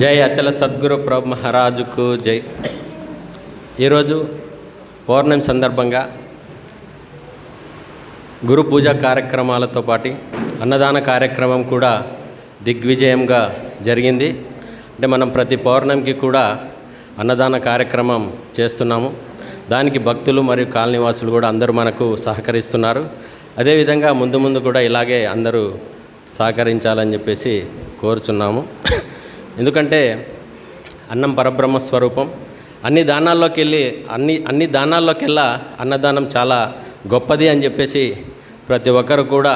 జై అచల సద్గురు ప్రభు మహారాజుకు జై. ఈరోజు పౌర్ణమి సందర్భంగా గురు పూజ కార్యక్రమాలతో పాటు అన్నదాన కార్యక్రమం కూడా దిగ్విజయంగా జరిగింది. అంటే మనం ప్రతి పౌర్ణమికి కూడా అన్నదాన కార్యక్రమం చేస్తున్నాము. దానికి భక్తులు మరియు కాలనివాసులు కూడా అందరూ మనకు సహకరిస్తున్నారు. అదేవిధంగా ముందు ముందు కూడా ఇలాగే అందరూ సహకరించాలని చెప్పేసి కోరుచున్నాము. ఎందుకంటే అన్నం పరబ్రహ్మ స్వరూపం. అన్ని దానాల్లోకి వెళ్ళి అన్ని అన్ని దానాల్లోకెల్లా అన్నదానం చాలా గొప్పది అని చెప్పేసి ప్రతి ఒక్కరు కూడా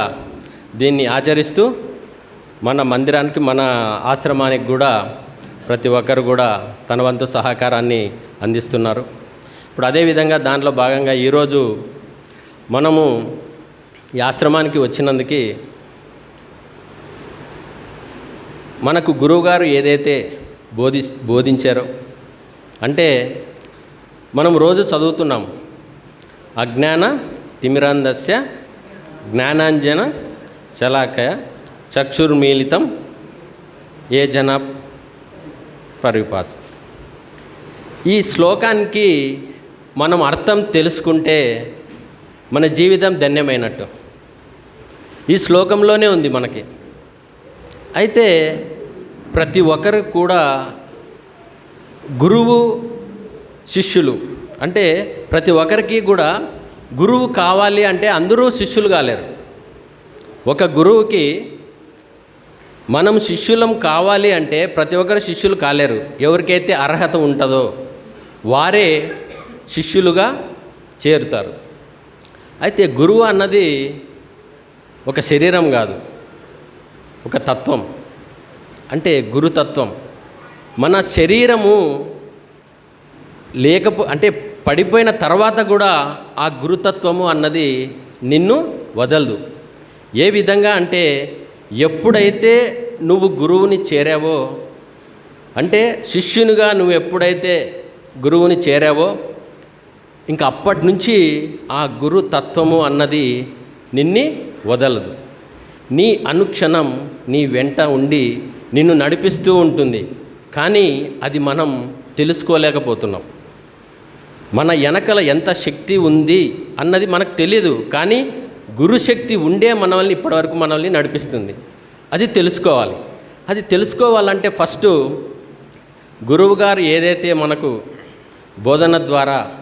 దీన్ని ఆచరిస్తూ మన మందిరానికి మన ఆశ్రమానికి కూడా ప్రతి ఒక్కరు కూడా తన వంతు సహకారాన్ని అందిస్తున్నారు. ఇప్పుడు అదేవిధంగా దాంట్లో భాగంగా ఈరోజు మనము ఈ ఆశ్రమానికి వచ్చినందుకు మనకు గురువుగారు ఏదైతే బోధి బోధించారో అంటే మనం రోజు చదువుతున్నాం. అజ్ఞాన తిమిరాందస్య జ్ఞానాంజన చలాకయ చక్షుర్మీలితం ఏ జన పరిపాస్ ఈ శ్లోకానికి మనం అర్థం తెలుసుకుంటే మన జీవితం ధన్యమైనట్టు. ఈ శ్లోకంలోనే ఉంది మనకి. అయితే ప్రతి ఒక్కరు కూడా గురువు శిష్యులు. అంటే ప్రతి ఒక్కరికి కూడా గురువు కావాలి అంటే అందరూ శిష్యులు కాలేరు. ఒక గురువుకి మనం శిష్యులం కావాలి అంటే ప్రతి ఒక్కరు శిష్యులు కాలేరు. ఎవరికైతే అర్హత ఉంటుందో వారే శిష్యులుగా చేరుతారు. అయితే గురువు అన్నది ఒక శరీరం కాదు. ఒక తత్వం. అంటే గురుతత్వం. మన శరీరము లేకపో అంటే పడిపోయిన తర్వాత కూడా ఆ గురుతత్వము అన్నది నిన్ను వదలదు. ఏ విధంగా అంటే ఎప్పుడైతే నువ్వు గురువుని చేరావో అంటే శిష్యునిగా నువ్వు ఎప్పుడైతే గురువుని చేరావో ఇంకా అప్పటి నుంచి ఆ గురు తత్వము అన్నది నిన్ని వదలదు. నీ అనుక్షణం నీ వెంట ఉండి నిన్ను నడిపిస్తూ ఉంటుంది. కానీ అది మనం తెలుసుకోలేకపోతున్నాం. మన వెనకల ఎంత శక్తి ఉంది అన్నది మనకు తెలియదు కానీ గురుశక్తి ఉండే మనల్ని ఇప్పటివరకు మనల్ని నడిపిస్తుంది. అది తెలుసుకోవాలి. అది తెలుసుకోవాలంటే ఫస్ట్ గురువుగారు ఏదైతే మనకు బోధన ద్వారా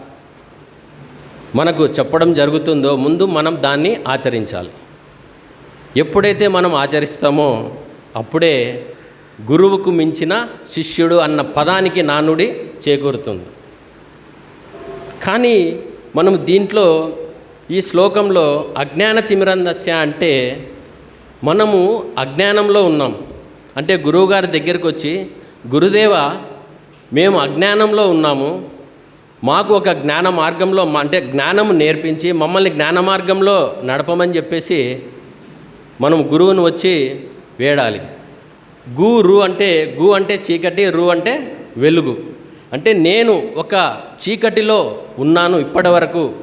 మనకు చెప్పడం జరుగుతుందో ముందు మనం దాన్ని ఆచరించాలి. ఎప్పుడైతే మనం ఆచరిస్తామో అప్పుడే గురువుకు మించిన శిష్యుడు అన్న పదానికి నానుడి చేకూరుతుంది. కానీ మనం దీంట్లో ఈ శ్లోకంలో అజ్ఞాన తిమిరందస్య అంటే మనము అజ్ఞానంలో ఉన్నాం. అంటే గురువుగారి దగ్గరికి వచ్చి గురుదేవ మేము అజ్ఞానంలో ఉన్నాము. మాకు ఒక జ్ఞాన మార్గంలో అంటే జ్ఞానం నేర్పించి మమ్మల్ని జ్ఞాన మార్గంలో నడపమని చెప్పేసి మనం గురువుని వచ్చి వేడాలి. గు రు అంటే గు అంటే చీకటి రు అంటే వెలుగు. అంటే నేను ఒక చీకటిలో ఉన్నాను ఇప్పటి వరకు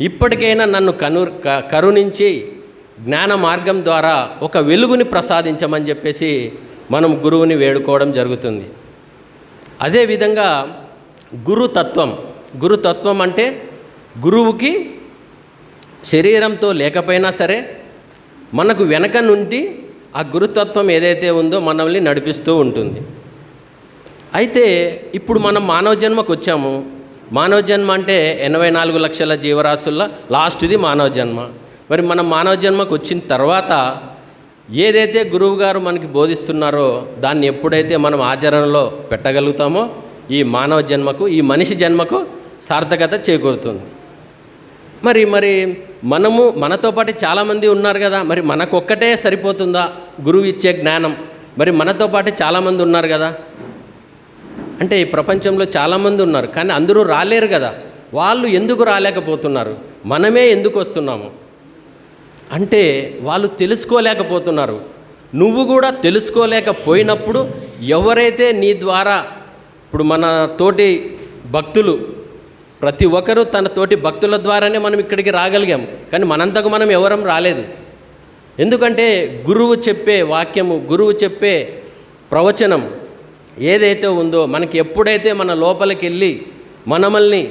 ఇప్పటికైనా నన్ను కను క- కరుణించి జ్ఞాన మార్గం ద్వారా ఒక వెలుగుని ప్రసాదించమని చెప్పేసి మనం గురువుని వేడుకోవడం జరుగుతుంది. అదేవిధంగా గురుతత్వం గురుతత్వం అంటే గురువుకి శరీరంతో లేకపోయినా సరే మనకు వెనక నుండి ఆ గురుతత్వం ఏదైతే ఉందో మనల్ని నడిపిస్తూ ఉంటుంది. అయితే ఇప్పుడు మనం మానవ జన్మకు వచ్చాము. మానవ జన్మ అంటే ఎనభై నాలుగు లక్షల జీవరాశుల్లో లాస్ట్ది మానవ జన్మ. మరి మనం మానవ జన్మకు వచ్చిన తర్వాత ఏదైతే గురువు గారు మనకి బోధిస్తున్నారో దాన్ని ఎప్పుడైతే మనం ఆచరణలో పెట్టగలుగుతామో ఈ మానవ జన్మకు ఈ మనిషి జన్మకు సార్థకత చేకూరుతుంది. మరి మరి మనము మనతో పాటు చాలామంది ఉన్నారు కదా మరి మనకొక్కటే సరిపోతుందా? గురువు ఇచ్చే జ్ఞానం. మరి మనతో పాటు చాలామంది ఉన్నారు కదా? అంటే ఈ ప్రపంచంలో చాలామంది ఉన్నారు కానీ అందరూ రాలేరు కదా. వాళ్ళు ఎందుకు రాలేకపోతున్నారు? మనమే ఎందుకు వస్తున్నాము? అంటే వాళ్ళు తెలుసుకోలేకపోతున్నారు. నువ్వు కూడా తెలుసుకోలేకపోయినప్పుడు ఎవరైతే నీ ద్వారా ఇప్పుడు మన తోటి భక్తులు ప్రతి ఒక్కరూ తన తోటి భక్తుల ద్వారానే మనం ఇక్కడికి రాగలిగాం. కానీ మనంతకు మనం ఎవరం రాలేదు. ఎందుకంటే గురువు చెప్పే వాక్యము గురువు చెప్పే ప్రవచనం ఏదైతే ఉందో మనకి ఎప్పుడైతే మన లోపలికి వెళ్ళి మనమల్ని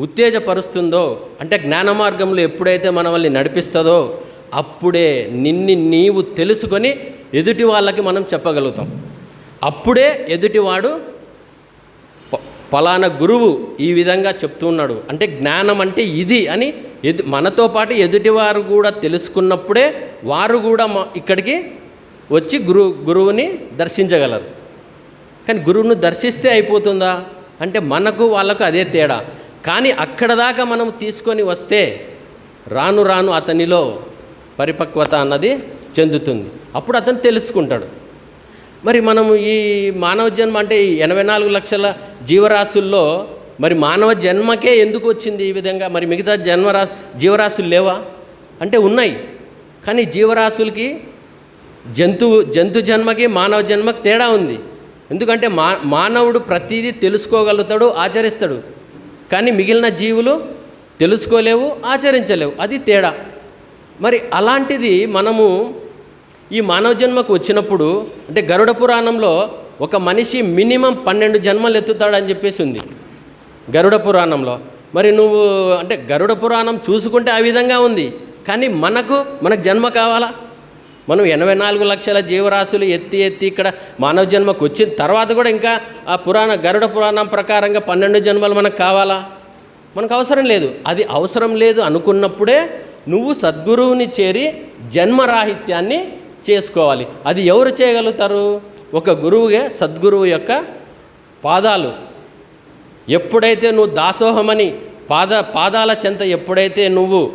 ఉత్తేజపరుస్తుందో అంటే జ్ఞాన మార్గంలో ఎప్పుడైతే మనల్ని నడిపిస్తుందో అప్పుడే నిన్ని నీవు తెలుసుకొని ఎదుటి వాళ్ళకి మనం చెప్పగలుగుతాం. అప్పుడే ఎదుటివాడు ఫలానా గురువు ఈ విధంగా చెప్తున్నాడు అంటే జ్ఞానం అంటే ఇది అని ఎదు మనతో పాటు ఎదుటివారు కూడా తెలుసుకున్నప్పుడే వారు కూడా ఇక్కడికి వచ్చి గురు గురువుని దర్శించగలరు. కానీ గురువును దర్శిస్తే అయిపోతుందా? అంటే మనకు వాళ్ళకు అదే తేడా. కానీ అక్కడ దాకా మనం తీసుకొని వస్తే రాను రాను అతనిలో పరిపక్వత అన్నది చెందుతుంది. అప్పుడు అతను తెలుసుకుంటాడు. మరి మనము ఈ మానవ జన్మ అంటే ఈ ఎనభై నాలుగు లక్షల జీవరాశుల్లో మరి మానవ జన్మకే ఎందుకు వచ్చింది ఈ విధంగా? మరి మిగతా జన్మరా జీవరాశులు లేవా? అంటే ఉన్నాయి. కానీ జీవరాశులకి జంతువు జంతు జన్మకి మానవ జన్మకి తేడా ఉంది. ఎందుకంటే మా మానవుడు ప్రతిదీ తెలుసుకోగలుగుతాడు ఆచరిస్తాడు. కానీ మిగిలిన జీవులు తెలుసుకోలేవు ఆచరించలేవు. అది తేడా. మరి అలాంటిది మనము ఈ మానవ జన్మకు వచ్చినప్పుడు అంటే గరుడ పురాణంలో ఒక మనిషి మినిమం పన్నెండు జన్మలు ఎత్తుతాడని చెప్పేసి ఉంది. గరుడ పురాణంలో. మరి నువ్వు అంటే గరుడ పురాణం చూసుకుంటే ఆ విధంగా ఉంది. కానీ మనకు మనకు జన్మ కావాలా? మనం ఎనభై నాలుగు లక్షల జీవరాశులు ఎత్తి ఎత్తి ఇక్కడ మానవ జన్మకు వచ్చిన తర్వాత కూడా ఇంకా ఆ పురాణ గరుడ పురాణం ప్రకారంగా పన్నెండు జన్మలు మనకు కావాలా? మనకు అవసరం లేదు. అది అవసరం లేదు అనుకున్నప్పుడే నువ్వు సద్గురువుని చేరి జన్మరాహిత్యాన్ని చేసుకోవాలి. అది ఎవరు చేయగలుగుతారు? ఒక గురువుగా సద్గురువు యొక్క పాదాలు. ఎప్పుడైతే నువ్వు దాసోహమని పాద పాదాల చెంత ఎప్పుడైతే నువ్వు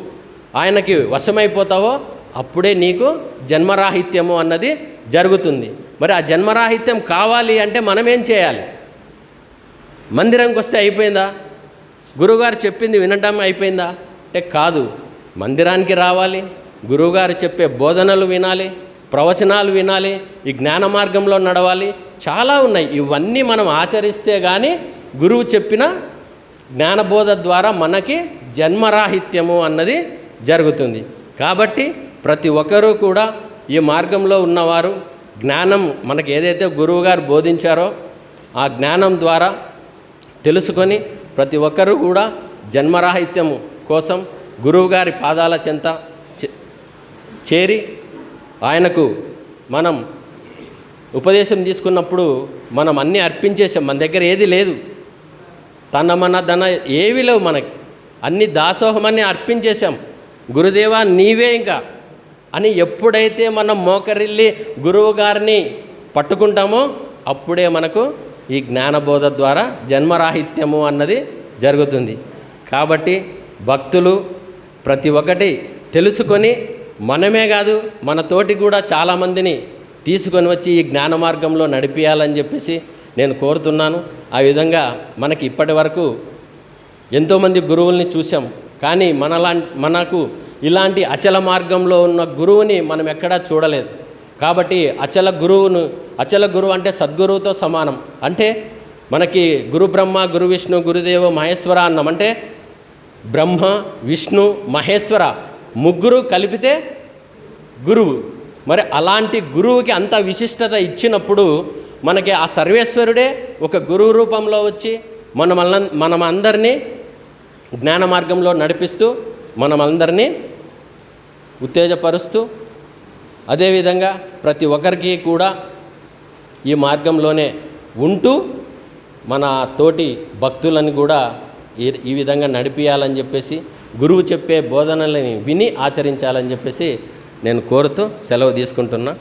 ఆయనకి వశమైపోతావో అప్పుడే నీకు జన్మరాహిత్యము అన్నది జరుగుతుంది. మరి ఆ జన్మరాహిత్యం కావాలి అంటే మనం ఏం చేయాలి? మందిరంకి వస్తే అయిపోయిందా? గురువుగారు చెప్పింది వినడం అయిపోయిందా? అంటే కాదు. మందిరానికి రావాలి. గురువుగారు చెప్పే బోధనలు వినాలి. ప్రవచనాలు వినాలి ఈ జ్ఞాన మార్గంలో నడవాలి. చాలా ఉన్నాయి. ఇవన్నీ మనం ఆచరిస్తే కానీ గురువు చెప్పిన జ్ఞానబోధ ద్వారా మనకి జన్మరాహిత్యము అన్నది జరుగుతుంది. కాబట్టి ప్రతి ఒక్కరూ కూడా ఈ మార్గంలో ఉన్నవారు జ్ఞానం మనకి ఏదైతే గురువుగారు బోధించారో ఆ జ్ఞానం ద్వారా తెలుసుకొని ప్రతి ఒక్కరూ కూడా జన్మరాహిత్యము కోసం గురువుగారి పాదాల చెంత చే- చేరి ఆయనకు మనం ఉపదేశం తీసుకున్నప్పుడు మనం అన్నీ అర్పించేసాం మన దగ్గర ఏది లేదు. తన మన ధన ఏవి లేవు మనకి. అన్ని దాసోహమన్నీ అర్పించేశాం. గురుదేవా నీవే ఇంకా. అని ఎప్పుడైతే మనం మోకరిల్లి గురువు గారిని పట్టుకుంటామో అప్పుడే మనకు ఈ జ్ఞానబోధ ద్వారా జన్మరాహిత్యము అన్నది జరుగుతుంది. కాబట్టి భక్తులు ప్రతి ఒక్కటి తెలుసుకొని మనమే కాదు మన తోటి కూడా చాలామందిని తీసుకొని వచ్చి ఈ జ్ఞాన మార్గంలో నడిపించాలని చెప్పేసి నేను కోరుతున్నాను. ఆ విధంగా మనకి ఇప్పటి వరకు ఎంతోమంది గురువుల్ని చూసాం కానీ మనలా మనకు ఇలాంటి అచల మార్గంలో ఉన్న గురువుని మనం ఎక్కడా చూడలేదు. కాబట్టి అచల గురువును అచల గురువు అంటే సద్గురువుతో సమానం. అంటే మనకి గురు బ్రహ్మ గురు విష్ణు గురుదేవ మహేశ్వర అన్నం. అంటే బ్రహ్మ విష్ణు మహేశ్వర ముగ్గురు కలిపితే గురువు. మరి అలాంటి గురువుకి అంత విశిష్టత ఇచ్చినప్పుడు మనకి ఆ సర్వేశ్వరుడే ఒక గురువు రూపంలో వచ్చి మనం మనం అందరినీ జ్ఞాన మార్గంలో నడిపిస్తూ మనమందరినీ ఉత్తేజపరుస్తూ అదేవిధంగా ప్రతి ఒక్కరికి కూడా ఈ మార్గంలోనే ఉంటూ మన తోటి భక్తులను కూడా ఈ ఈ విధంగా నడిపించాలని చెప్పేసి గురువు చెప్పే బోధనలని విని ఆచరించాలని చెప్పేసి నేను కోరుతూ సెలవు తీసుకుంటున్నా.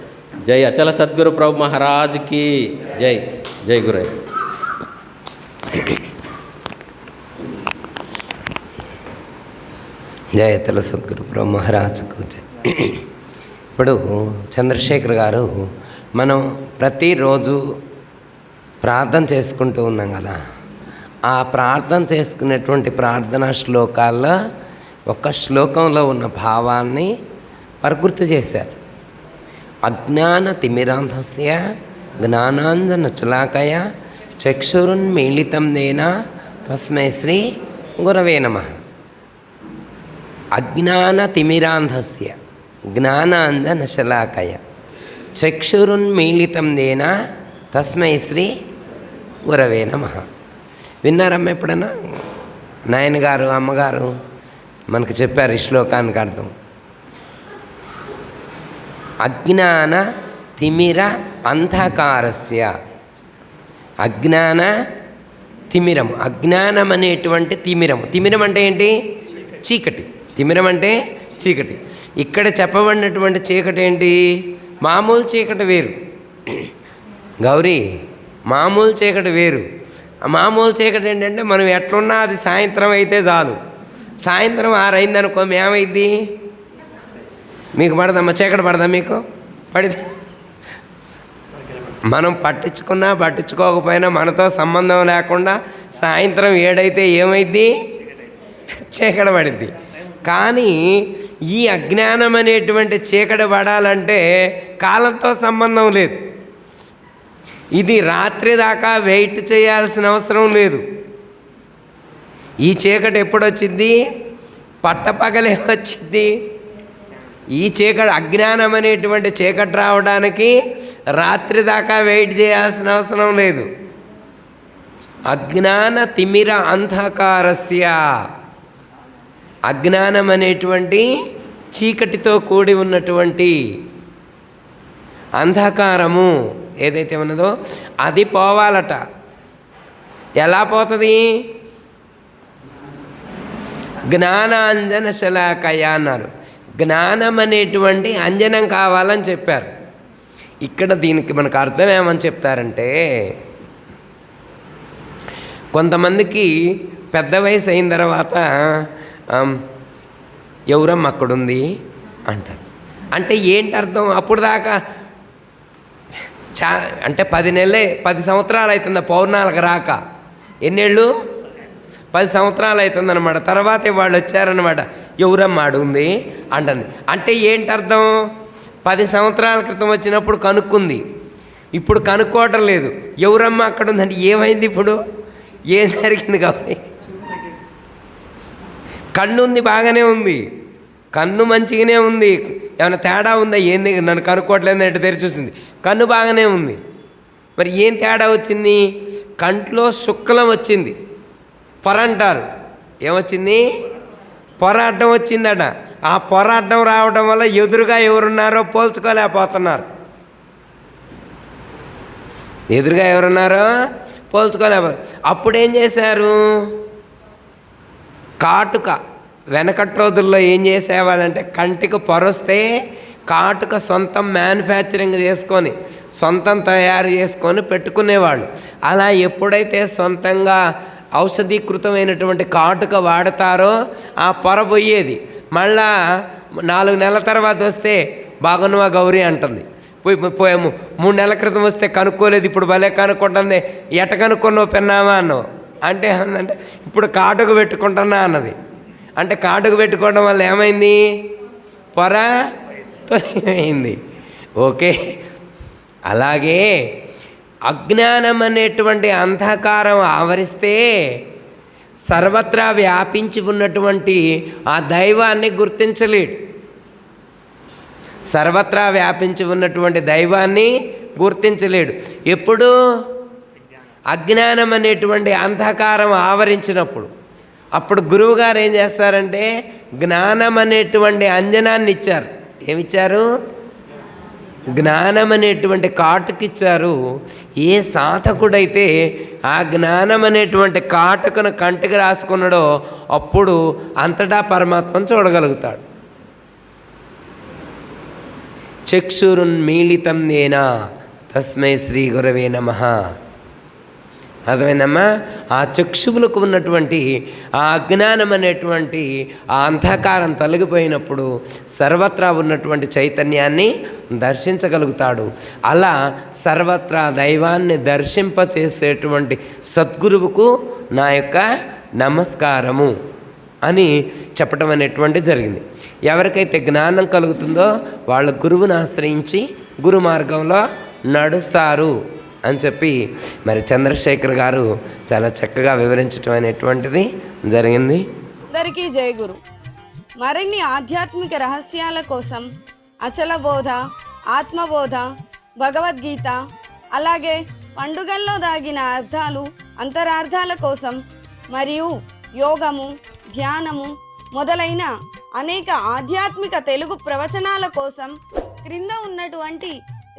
జై అచల సద్గురు ప్రభు మహారాజ్కి జై. జై గురై. అచల సద్గురు ప్రభు మహారాజ్కు జై. ఇప్పుడు చంద్రశేఖర్ గారు మనం ప్రతిరోజు ప్రార్థన చేసుకుంటూ ఉన్నాం కదా. ఆ ప్రార్థన చేసుకునేటువంటి ప్రార్థనా శ్లోకాల్లో ఒక శ్లోకంలో ఉన్న భావాన్ని వారు గుర్తు చేశారు. అజ్ఞాన తిమిరాంధస్య జ్ఞానాంజన చలాకయ చక్షురున్మీళితం నేనా తస్మై శ్రీ గురవే నమః. అజ్ఞానతిమిరాంధస్య జ్ఞానాంజనశలాకయ చక్షురున్మీళితం నేనా తస్మై శ్రీ గురవే నమ. విన్నారమ్మా ఎప్పుడన్నా? నాయనగారు అమ్మగారు మనకు చెప్పారు ఈ శ్లోకానికి అర్థం. అజ్ఞాన తిమిర అంధకారస్య. అజ్ఞాన తిమిరం అజ్ఞానం అనేటువంటి తిమిరం తిమిరం అంటే ఏంటి? చీకటి. తిమిరం అంటే చీకటి. ఇక్కడ చెప్పబడినటువంటి చీకటి ఏంటి? మామూలు చీకటి వేరు. గౌరీ మామూలు చీకటి వేరు. మామూలు చీకటి ఏంటంటే మనం ఎట్లున్నా అది సాయంత్రం అయితే చాలు. సాయంత్రం ఆరైందనుకో మేమైద్ది? మీకు పడదమ్మా? చీకటి పడదా మీకు? పడితే మనం పట్టించుకున్నా పట్టించుకోకపోయినా మనతో సంబంధం లేకుండా సాయంత్రం ఏడైతే ఏమైద్ది? చీకట పడింది కానీ ఈ అజ్ఞానం అనేటువంటి చీకట పడాలంటే కాలంతో సంబంధం లేదు. ఇది రాత్రి దాకా వెయిట్ చేయాల్సిన అవసరం లేదు. ఈ చీకటి ఎప్పుడొచ్చింది? పట్టపగలే వచ్చింది. ఈ చీకటి అజ్ఞానం అనేటువంటి చీకటి రావడానికి రాత్రి దాకా వెయిట్ చేయాల్సిన అవసరం లేదు. అజ్ఞాన తిమిర అంధకారస్య. అజ్ఞానం అనేటువంటి చీకటితో కూడి ఉన్నటువంటి అంధకారము. ఏదైతే ఉన్నదో అది పోవాలట. ఎలా పోతుంది? జ్ఞానాంజన శలాకయ అన్నారు. జ్ఞానం అనేటువంటి అంజనం కావాలని చెప్పారు. ఇక్కడ దీనికి మనకు అర్థం ఏమని చెప్తారంటే కొంతమందికి పెద్ద వయసు అయిన తర్వాత ఎవరమ్మ అక్కడుంది? అంటారు. అంటే ఏంటి అర్థం అప్పుడు దాకా చా అంటే పది నెలలే పది సంవత్సరాలు అవుతుంది పౌర్ణాలకు రాక? ఎన్నేళ్ళు? పది సంవత్సరాలు అవుతుందన్నమాట తర్వాతే వాళ్ళు వచ్చారనమాట ఎవరమ్మ అడుగుంది? అంటుంది. అంటే ఏంటి అర్థం పది సంవత్సరాల క్రితం వచ్చినప్పుడు కనుక్కుంది. ఇప్పుడు కనుక్కోవటం లేదు. ఎవరమ్మ అక్కడ ఉందంటే ఏమైంది ఇప్పుడు? ఏం జరిగింది కాబట్టి? కన్ను ఉంది బాగానే ఉంది. కన్ను మంచిగానే ఉంది. ఏమైనా తేడా ఉందా? ఏంది నన్ను కనుక్కోవట్లేదు అంటే తెరిచి చూసింది. కన్ను బాగానే ఉంది. మరి ఏం తేడా వచ్చింది? కంట్లో శుక్లం వచ్చింది. పొర అంటారు ఏమొచ్చింది? పొర అడ్డం వచ్చిందట. ఆ పొర అడ్డం రావడం వల్ల ఎదురుగా ఎవరున్నారో పోల్చుకోలేకపోతున్నారు. ఎదురుగా ఎవరున్నారో పోల్చుకోలేకపో అప్పుడేం చేశారు? కాటుక. వెనకటి రోజుల్లో ఏం చేసేవాళ్ళంటే కంటికి పొరొస్తే కాటుక సొంతం మ్యానుఫ్యాక్చరింగ్ చేసుకొని సొంతం తయారు చేసుకొని పెట్టుకునేవాళ్ళు. అలా ఎప్పుడైతే సొంతంగా ఔషధీకృతమైనటువంటి కాటుక వాడతారో ఆ పొర పోయేది. మళ్ళా నాలుగు నెలల తర్వాత వస్తే బాగున్నవా గౌరీ అంటుంది. పోయి మూడు నెలల క్రితం వస్తే కనుక్కోలేదు ఇప్పుడు భలే కనుక్కుంటుంది. ఎట కనుక్కున్నావు పెన్నామా అన్నావు. అంటే అంటే ఇప్పుడు కాటుకు పెట్టుకుంటున్నా అన్నది. అంటే కాటుకు పెట్టుకోవడం వల్ల ఏమైంది? పొర తొలగిపోయింది. ఓకే. అలాగే అజ్ఞానం అనేటువంటి అంధకారం ఆవరిస్తే సర్వత్రా వ్యాపించి ఉన్నటువంటి ఆ దైవాన్ని గుర్తించలేడు. సర్వత్రా వ్యాపించి ఉన్నటువంటి దైవాన్ని గుర్తించలేడు. ఎప్పుడు? అజ్ఞానం అనేటువంటి అంధకారం ఆవరించినప్పుడు. అప్పుడు గురువుగారు ఏం చేస్తారంటే జ్ఞానం అనేటువంటి అంజనాన్ని ఇచ్చారు ఏమిచ్చారు? జ్ఞానం అనేటువంటి కాటుకిచ్చారు. ఏ సాధకుడైతే ఆ జ్ఞానం అనేటువంటి కాటుకను కంటికి రాసుకున్నాడో అప్పుడు అంతటా పరమాత్మను చూడగలుగుతాడు. చక్షురున్మీళితం నేనా? తస్మై శ్రీ గురవే నమ. అర్థమైందమ్మా? ఆ చక్షువులకు ఉన్నటువంటి ఆ అజ్ఞానం అనేటువంటి ఆ అంధకారం తొలగిపోయినప్పుడు సర్వత్రా ఉన్నటువంటి చైతన్యాన్ని దర్శించగలుగుతాడు. అలా సర్వత్రా దైవాన్ని దర్శింపచేసేటువంటి సద్గురువుకు నా యొక్క నమస్కారము అని చెప్పడం అనేటువంటి జరిగింది. ఎవరికైతే జ్ఞానం కలుగుతుందో వాళ్ళ గురువుని ఆశ్రయించి గురు మార్గంలో నడుస్తారు. అని చెప్పి మరి చంద్రశేఖర్ గారు చాలా చక్కగా వివరించడం అనేటువంటిది జరిగింది. అందరికీ జయ గురు. మరిన్ని ఆధ్యాత్మిక రహస్యాల కోసం అచల బోధ ఆత్మబోధ భగవద్గీత అలాగే పండుగల్లో దాగిన అర్థాలు అంతరార్థాల కోసం మరియు యోగము ధ్యానము మొదలైన అనేక ఆధ్యాత్మిక తెలుగు ప్రవచనాల కోసం క్రింద ఉన్నటువంటి